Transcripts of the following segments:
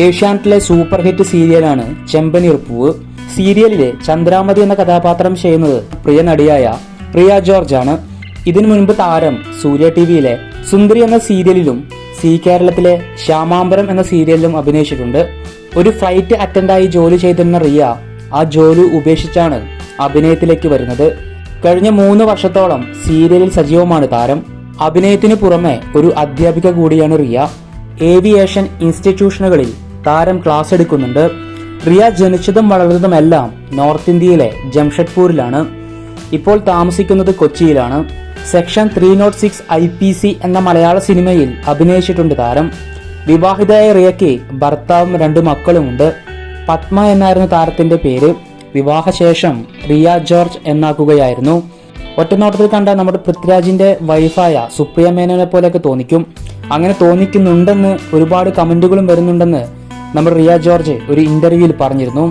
ഏഷ്യാനെറ്റിലെ super hit സീരിയലാണ് ചെമ്പനീർപ്പൂവ് സീരിയലിലെ ചന്ദ്രാമതി എന്ന കഥാപാത്രം ചെയ്യുന്നത് പ്രിയ നടിയായ പ്രിയ ജോർജ് ആണ് ഇതിനു മുൻപ് താരം സൂര്യ ടി വിയിലെ സുന്ദരി എന്ന സീരിയലിലും സി കേരളത്തിലെ ശ്യാമാംബരം എന്ന സീരിയലിലും അഭിനയിച്ചിട്ടുണ്ട്. ഒരു ഫ്ലൈറ്റ് അറ്റൻഡായി ജോലി ചെയ്തിരുന്ന റിയ ആ ജോലി ഉപേക്ഷിച്ചാണ് അഭിനയത്തിലേക്ക് വരുന്നത്. കഴിഞ്ഞ മൂന്ന് വർഷത്തോളം സീരിയലിൽ സജീവമാണ് താരം. അഭിനയത്തിന് പുറമെ ഒരു അധ്യാപിക കൂടിയാണ് റിയ. ഏവിയേഷൻ ഇൻസ്റ്റിറ്റ്യൂഷനുകളിൽ താരം ക്ലാസ് എടുക്കുന്നുണ്ട്. റിയ ജനിച്ചതും വളർന്നതുമെല്ലാം നോർത്ത് ഇന്ത്യയിലെ ജംഷഡ്പൂരിലാണ്. ഇപ്പോൾ താമസിക്കുന്നത് കൊച്ചിയിലാണ്. Section three nought six I P C എന്ന മലയാള സിനിമയിൽ അഭിനയിച്ചിട്ടുണ്ട് താരം. വിവാഹിതയായ റിയയ്ക്ക് ഭർത്താവും രണ്ട് മക്കളുമുണ്ട് പത്മ എന്നായിരുന്നു താരത്തിന്റെ പേര്. വിവാഹശേഷം റിയ ജോർജ് എന്നാക്കുകയായിരുന്നു. ഒറ്റനോട്ടത്തിൽ കണ്ട നമ്മുടെ പൃഥ്വിരാജിന്റെ വൈഫായ സുപ്രിയ മേനോനെ പോലെയൊക്കെ തോന്നിക്കും. അങ്ങനെ തോന്നിക്കുന്നുണ്ടെന്ന് ഒരുപാട് കമന്റുകളും വരുന്നുണ്ടെന്ന് നമ്മുടെ റിയ ജോർജ് ഒരു ഇന്റർവ്യൂവിൽ പറഞ്ഞിരുന്നു.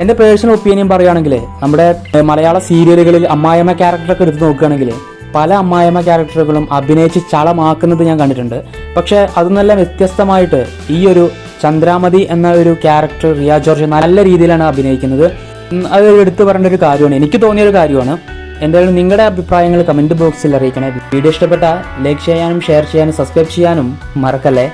എന്റെ പേഴ്സണൽ ഒപ്പീനിയൻ പറയുകയാണെങ്കിൽ നമ്മുടെ മലയാള സീരിയലുകളിൽ അമ്മായിമ്മ ക്യാരക്ടറൊക്കെ എടുത്ത് നോക്കുകയാണെങ്കിൽ പല അമ്മായിമ്മ ക്യാരക്ടറുകളും അഭിനയിച്ച് ചളമാക്കുന്നത് ഞാൻ കണ്ടിട്ടുണ്ട്. പക്ഷെ അതൊന്നെല്ലാം വ്യത്യസ്തമായിട്ട് ഈ ഒരു ചന്ദ്രാമതി എന്ന ഒരു ക്യാരക്ടർ റിയ ജോർജ് നല്ല രീതിയിലാണ് അഭിനയിക്കുന്നത്. അത് എടുത്തു പറയേണ്ട ഒരു കാര്യമാണ്. എനിക്ക് തോന്നിയ ഒരു കാര്യമാണ്. എന്തായാലും നിങ്ങളുടെ അഭിപ്രായങ്ങൾ കമന്റ് ബോക്സിൽ അറിയിക്കണേ. വീഡിയോ ഇഷ്ടപ്പെട്ട ലൈക്ക് ചെയ്യാനും ഷെയർ ചെയ്യാനും സബ്സ്ക്രൈബ് ചെയ്യാനും മറക്കല്ലേ?